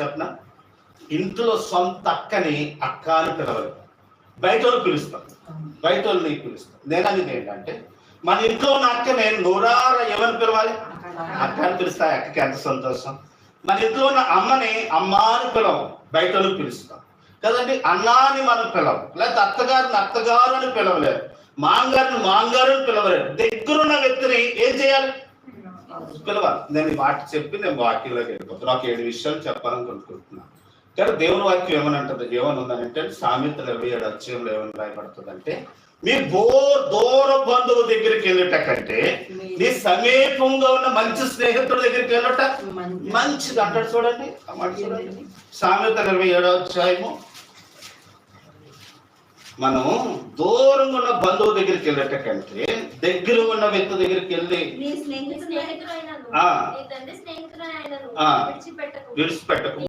చెప్పనా? ఇంట్లో సొంత అక్కని అక్క అని పిలవరు. బయట వాళ్ళు పిలుస్తాం బయట వాళ్ళని పిలుస్తాం నేను అనేది ఏంటంటే మన ఇంట్లో ఉన్న అక్క నేను నూరార ఏమని పిలవాలి. అక్క అని పిలుస్తా అక్కకి ఎంత సంతోషం. మన ఇంట్లో ఉన్న అమ్మని అమ్మ అని పిలవం బయట వాళ్ళు పిలుస్తాం. కదండి అన్నాని మనం పిలవం లేకపోతే అత్తగారిని అత్తగారు అని పిలవలేరు. మాంగారిని మాంగారు అని పిలవలేరు. దగ్గరున్న వ్యక్తిని ఏం చేయాలి? పిలవాలి నేను మాట చెప్పి నేను వాక్యంలోకి వెళ్ళిపోతాను. ఒక ఏడు విషయాలు చెప్పాలని కొనుక్కుంటున్నాను కానీ దేవుని వాక్యం ఏమని అంటది ఏమని ఉందంటే సామెతలు ఇరవై ఏడు అధ్యాయంలో ఏమని రాయబడుతుంది అంటే మీ బో దూర బంధువు దగ్గరికి వెళ్ళట కంటే నీ సమీపంగా ఉన్న మంచి స్నేహితుడి దగ్గరికి వెళ్ళట మంచిది. అంటాడు చూడండి. చూడండి. సామెత ఇరవై ఏడో అధ్యాయము. మనం దూరంగా ఉన్న బంధువు దగ్గరికి వెళ్ళట కంటే దగ్గర ఉన్న వ్యక్తి దగ్గరికి వెళ్ళి విడిచిపెట్టకు.